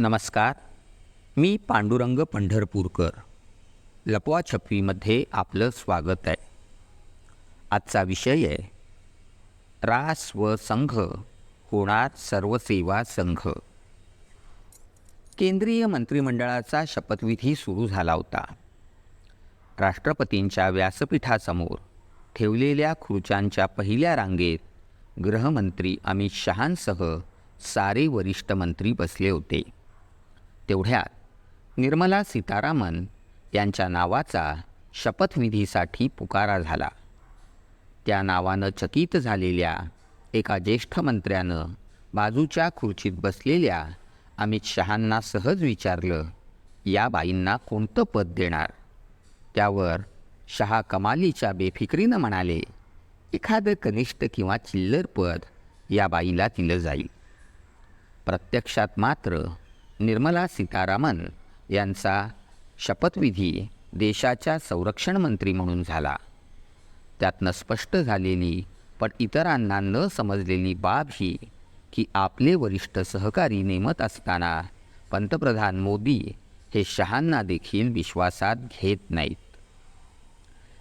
नमस्कार. मी पांडुरंग पंढरपूरकर. लपवा छपवीमध्ये आपलं स्वागत आहे. आजचा विषय आहे रास व संघ होणार सर्वसेवा संघ. केंद्रीय मंत्रिमंडळाचा शपथविधी सुरू झाला होता. राष्ट्रपतींच्या व्यासपीठासमोर ठेवलेल्या खुर्च्यांच्या पहिल्या रांगेत गृहमंत्री अमित शहांसह सारे वरिष्ठ मंत्री बसले होते. तेवढ्यात निर्मला सीतारामन यांच्या नावाचा शपथविधीसाठी पुकारा झाला. त्या नावानं चकित झालेल्या एका ज्येष्ठ मंत्र्यानं बाजूच्या खुर्चीत बसलेल्या अमित शहांना सहज विचारलं या बाईंना कोणतं पद देणार? त्यावर शहा कमालीच्या बेफिकरीनं म्हणाले एखादं कनिष्ठ किंवा चिल्लर पद या बाईला दिलं जाईल. प्रत्यक्षात मात्र निर्मला सीतारामन यांचा शपथविधी देशाच्या संरक्षण मंत्री म्हणून झाला. त्यातनं स्पष्ट झालेली पण इतरांना न समजलेली बाब ही की आपले वरिष्ठ सहकारी नेमत असताना पंतप्रधान मोदी हे शहांना देखील विश्वासात घेत नाहीत.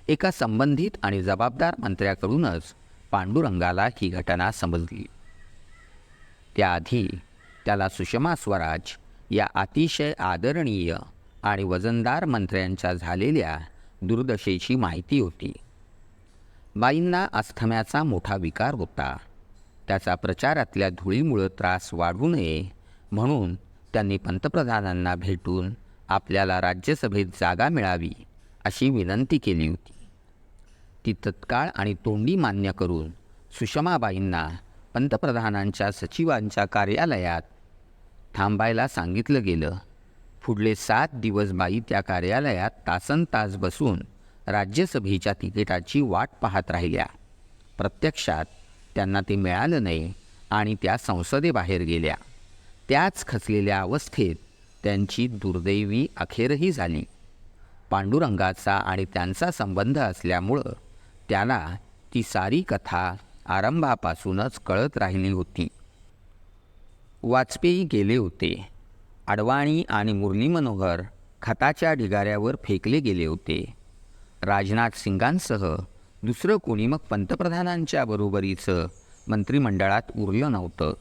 एका संबंधित आणि जबाबदार मंत्र्याकडूनच पांडुरंगाला ही घटना समजली. त्याआधी त्याला सुषमा स्वराज या अतिशय आदरणीय आणि वजनदार मंत्र्यांच्या झालेल्या दुर्दशेची माहिती होती. बाईंना अस्थम्याचा मोठा विकार होता. त्याचा प्रचारातल्या धुळीमुळं त्रास वाढू नये म्हणून त्यांनी पंतप्रधानांना भेटून आपल्याला राज्यसभेत जागा मिळावी अशी विनंती केली होती. ती तत्काळ आणि तोंडी मान्य करून सुषमाबाईंना पंतप्रधानांच्या सचिवांच्या कार्यालयात थांबायला सांगितलं गेलं. पुढले सात दिवस बाई त्या कार्यालयात तासन तास बसून राज्यसभेच्या तिकिटाची वाट पाहत राहिल्या. प्रत्यक्षात त्यांना ते मिळालं नाही आणि त्या संसदेबाहेर गेल्या. त्याच खचलेल्या अवस्थेत त्यांची दुर्दैवी अखेरही झाली. पांडुरंगाचा आणि त्यांचा संबंध असल्यामुळं त्याला ती सारी कथा आरंभापासूनच कळत राहिली होती. वाजपेयी गेले होते. अडवाणी आणि मुरली मनोहर खताच्या ढिगाऱ्यावर फेकले गेले होते. राजनाथ सिंगांसह दुसरं कोणी मग पंतप्रधानांच्या बरोबरीचं मंत्रिमंडळात उरलं नव्हतं.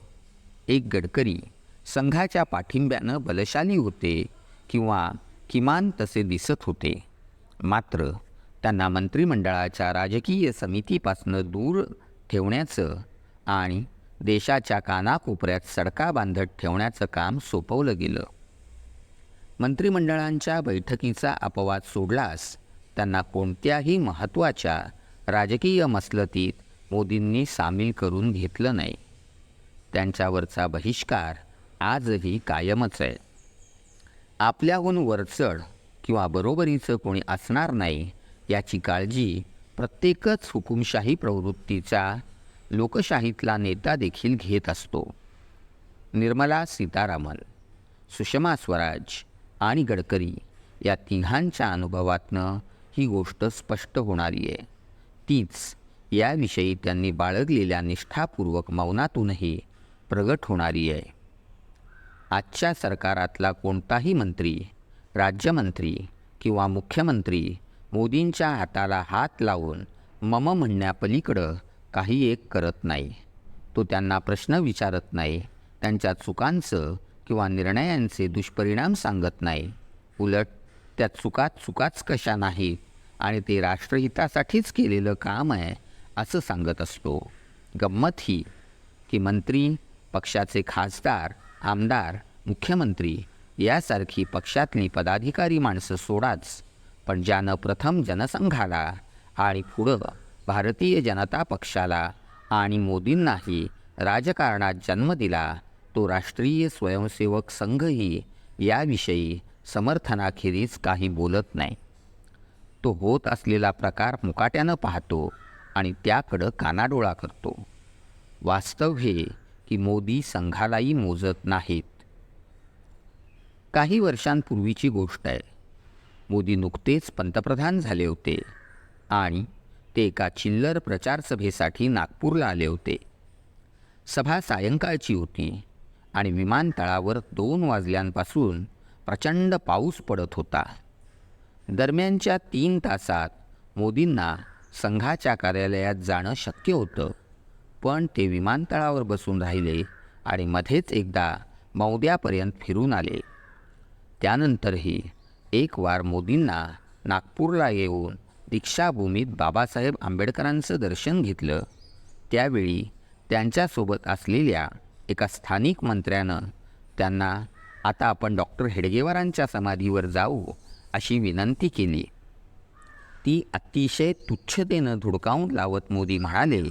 एक गडकरी संघाच्या पाठिंब्यानं बलशाली होते किंवा किमान तसे दिसत होते. मात्र त्यांना मंत्रिमंडळाच्या राजकीय समितीपासनं दूर ठेवण्याचं आणि देशाच्या कानाकोपऱ्यात सडका बांधत ठेवण्याचं काम सोपवलं गेलं. मंत्रिमंडळांच्या बैठकीचा अपवाद सोडलास त्यांना कोणत्याही महत्त्वाच्या राजकीय मसलतीत मोदींनी सामील करून घेतलं नाही. त्यांच्यावरचा बहिष्कार आजही कायमच आहे. आपल्याहून वरचढ किंवा बरोबरीचं कोणी असणार नाही याची काळजी प्रत्येकच हुकुमशाही प्रवृत्तीचा लोकशाहीतला नेता देखील घेत असतो. निर्मला सीतारामन सुषमा स्वराज आणि गडकरी या तिघांच्या अनुभवातनं ही गोष्ट स्पष्ट होणारी आहे. तीच याविषयी त्यांनी बाळगलेल्या निष्ठापूर्वक मौनातूनही प्रगट होणारी आहे. आजच्या सरकारातला कोणताही मंत्री राज्यमंत्री किंवा मुख्यमंत्री मोदींच्या हाताला हात लावून मम म्हणण्यापलीकडं काही एक करत नाही. तो त्यांना प्रश्न विचारत नाही. त्यांच्या चुकांचं किंवा निर्णयांचे दुष्परिणाम सांगत नाही. उलट त्या चुकात चुकाच कशा नाहीत आणि ते राष्ट्रहितासाठीच केलेलं काम आहे असं सांगत असतो. गंमत ही की मंत्री पक्षाचे खासदार आमदार मुख्यमंत्री यासारखी पक्षातली पदाधिकारी माणसं सोडाच पण ज्यानं प्रथम जनसंघाला आणि पुढं भारतीय जनता पक्षाला आणि मोदींनाही राजकारणात जन्म दिला तो राष्ट्रीय स्वयंसेवक संघही याविषयी समर्थनाखेरीज काही बोलत नाही. तो होत असलेला प्रकार मुकाट्यानं पाहतो आणि त्याकडं कानाडोळा करतो. वास्तव हे की मोदी संघालाही मोजत नाहीत. काही वर्षांपूर्वीची गोष्ट आहे. मोदी नुकतेच पंतप्रधान झाले होते आणि ते एका चिल्लर प्रचारसभेसाठी नागपूरला आले होते. सभा सायंकाळची होती आणि विमानतळावर दोन वाजल्यांपासून प्रचंड पाऊस पडत होता. दरम्यानच्या तीन तासात मोदींना संघाच्या कार्यालयात जाणं शक्य होतं पण ते विमानतळावर बसून राहिले आणि मध्येच एकदा मौद्यापर्यंत फिरून आले. त्यानंतरही एक वार मोदींना नागपूरला येऊन दीक्षाभूमीत बाबासाहेब आंबेडकरांचं दर्शन घेतलं. त्यावेळी त्यांच्यासोबत असलेल्या एका स्थानिक मंत्र्यानं त्यांना आता आपण डॉक्टर हेडगेवारांच्या समाधीवर जाऊ अशी विनंती केली. ती अतिशय तुच्छतेनं धुडकावून लावत मोदी म्हणाले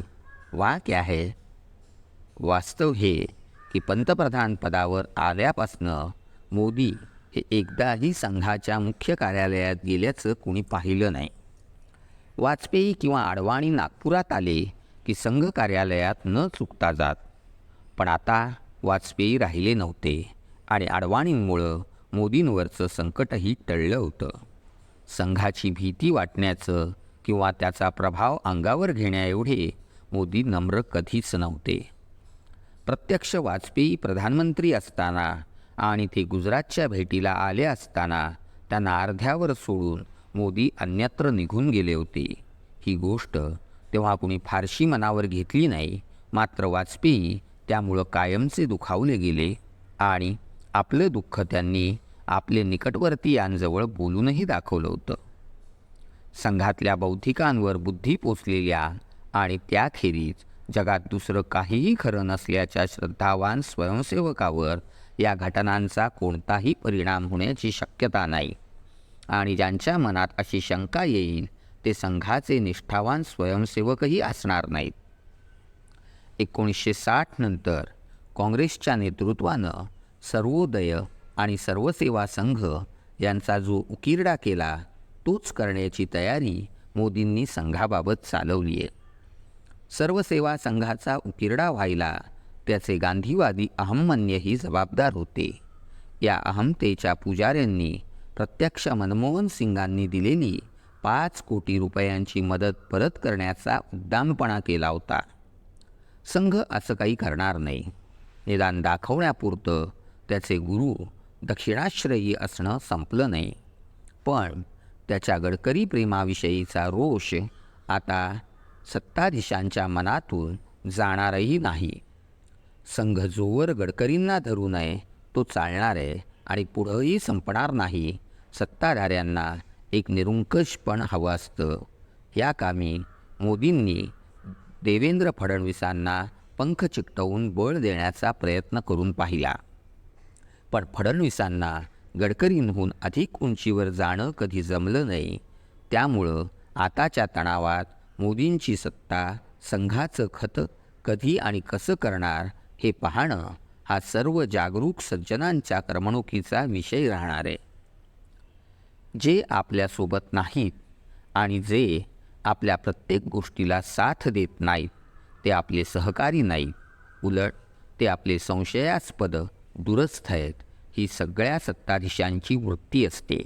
वा क्या है. वास्तव हे की पंतप्रधान पदावर आल्यापासनं मोदी हे एकदाही संघाच्या मुख्य कार्यालयात गेल्याचं कुणी पाहिलं नाही. वाजपेयी किंवा आडवाणी नागपुरात आले की संघ कार्यालयात न चुकता जात. पण आता वाजपेयी राहिले नव्हते आणि आडवाणींमुळं मोदींवरचं संकटही टळलं होतं. संघाची भीती वाटण्याचं किंवा त्याचा प्रभाव अंगावर घेण्याएवढे मोदी नम्र कधीच नव्हते. प्रत्यक्ष वाजपेयी प्रधानमंत्री असताना आणि ते गुजरातच्या भेटीला आले असताना त्यांना अर्ध्यावर सोडून मोदी अन्यत्र निघून गेले होते. ही गोष्ट तेव्हा कुणी फारशी मनावर घेतली नाही मात्र वाजपेयी त्यामुळं कायमचे दुखावले गेले आणि आपलं दुःख त्यांनी आपले निकटवर्तीयांजवळ बोलूनही दाखवलं होतं. संघातल्या बौद्धिकांवर बुद्धी पोचलेल्या आणि त्याखेरीज जगात दुसरं काहीही खरं नसल्याच्या श्रद्धावान स्वयंसेवकावर या घटनांचा कोणताही परिणाम होण्याची शक्यता नाही. आणि ज्यांच्या मनात अशी शंका येईल ते संघाचे निष्ठावान स्वयंसेवकही असणार नाहीत. एकोणीसशे साठ नंतर काँग्रेसच्या नेतृत्वानं सर्वोदय आणि सर्वसेवा संघ यांचा जो उकिरडा केला तोच करण्याची तयारी मोदींनी संघाबाबत चालवली आहे सर्वसेवा संघाचा उकिरडा व्हायला त्याचे गांधीवादी अहमन्यही जबाबदार होते. या अहमतेच्या पुजाऱ्यांनी प्रत्यक्ष मनमोहन सिंगांनी दिलेली पाच कोटी रुपयांची मदत परत करण्याचा उद्दामपणा केला होता. संघ असं काही करणार नाही. निदान दाखवण्यापुरतं त्याचे गुरु दक्षिणाश्रयी असणं संपलं नाही. पण त्याच्या गडकरी प्रेमाविषयीचा रोष आता सत्ताधीशांच्या मनातून जाणारही नाही. संघ जोवर गडकरींना धरू नये तो चालणार आहे आणि पुढंही संपणार नाही सत्ताधाऱ्यांना एक निरुंकशपण हवं असतं. या कामी मोदींनी देवेंद्र फडणवीसांना पंख चिकटवून बळ देण्याचा प्रयत्न करून पाहिला. पण फडणवीसांना गडकरींहून अधिक उंचीवर जाणं कधी जमलं नाही. त्यामुळं आताच्या तणावात मोदींची सत्ता संघाचं खत कधी आणि कसं करणार हे पाहणं हा सर्व जागरूक सज्जनांच्या करमणुकीचा विषय राहणार आहे. जे आपल्यासोबत नाहीत आणि जे आपल्या प्रत्येक गोष्टीला साथ देत नाहीत ते आपले सहकारी नाहीत. उलट ते आपले संशयास्पद दुरस्थ आहेत. ही सगळ्या सत्ताधीशांची वृत्ती असते.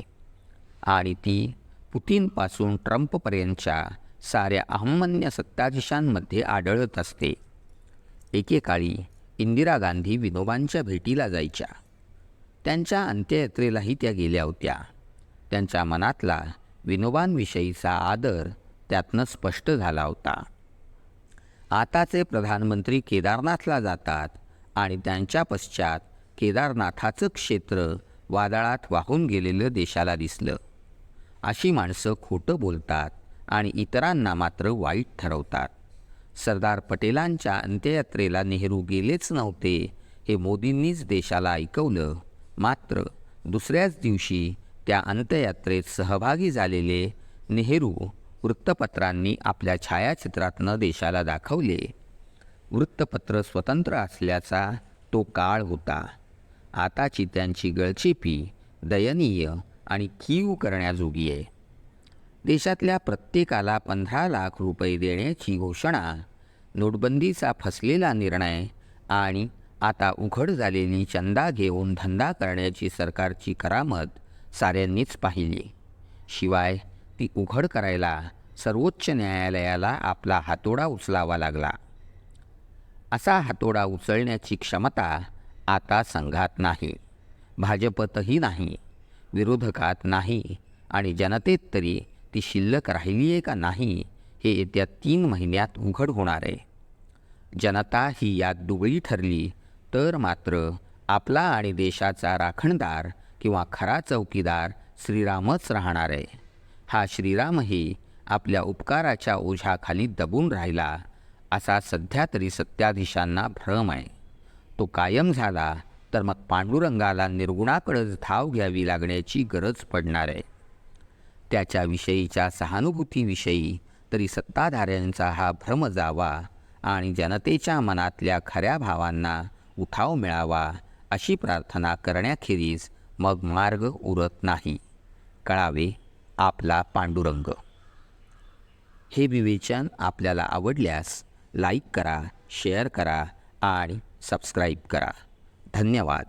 आणि ती पुतीनपासून ट्रम्पपर्यंतच्या साऱ्या अहमन्य सत्ताधीशांमध्ये आढळत असते. एकेकाळी इंदिरा गांधी विनोबांच्या भेटीला जायच्या. त्यांच्या अंत्ययात्रेलाही त्या गेल्या होत्या. त्यांच्या मनातला विनोबांविषयीचा आदर त्यातनं स्पष्ट झाला होता. आताचे प्रधानमंत्री केदारनाथला जातात आणि त्यांच्या पश्चात केदारनाथाचं क्षेत्र वादळात वाहून गेलेलं देशाला दिसलं. अशी माणसं खोटं बोलतात आणि इतरांना मात्र वाईट ठरवतात. सरदार पटेलांच्या अंत्ययात्रेला नेहरू गेलेच नव्हते हे मोदींनीच देशाला ऐकवलं मात्र दुसऱ्याच दिवशी त्या अंत्ययात्रेत सहभागी झालेले नेहरू वृत्तपत्रांनी आपल्या छायाचित्रातनं देशाला दाखवले. वृत्तपत्र स्वतंत्र असल्याचा तो काळ होता. आताची त्यांची गळचेपी दयनीय आणि कीव करण्याजोगी आहे देशातल्या प्रत्येकाला पंधरा लाख रुपये देण्याची घोषणा नोटबंदीचा फसलेला निर्णय आणि आता उघड झालेली चंदा घेऊन धंदा करण्याची सरकारची करामत साऱ्यांनीच पाहिली. शिवाय ती उघड करायला सर्वोच्च न्यायालयाला आपला हातोडा उचलावा लागला. असा हातोडा उचलण्याची क्षमता आता संघात नाही. भाजपतही नाही. विरोधकात नाही आणि जनतेत तरी ती शिल्लक राहिली आहे का नाही हे येत्या तीन महिन्यात उघड होणार. आहे जनता ही यात दुबळी ठरली तर मात्र आपला आणि देशाचा राखणदार किंवा खरा चौकीदार श्रीरामच राहणार आहे. हा श्रीरामही आपल्या उपकाराच्या ओझ्याखाली दबून राहिला असा सध्या तरी सत्याधीशांना भ्रम आहे. तो कायम झाला तर मग पांडुरंगाला निर्गुणाकडंच धाव घ्यावी लागण्याची गरज पडणार आहे. त्याच्याविषयीच्या सहानुभूतीविषयी तरी सत्ताधाऱ्यांचा हा भ्रम जावा आणि जनतेच्या मनातल्या खऱ्या भावांना उठाव मिळावा अशी प्रार्थना करण्याखेरीज मग मार्ग उरत नाही. कळावे आपला पांडुरंग. हे विवेचन आपल्याला आवडल्यास लाईक करा शेअर करा आणि सबस्क्राईब करा. धन्यवाद.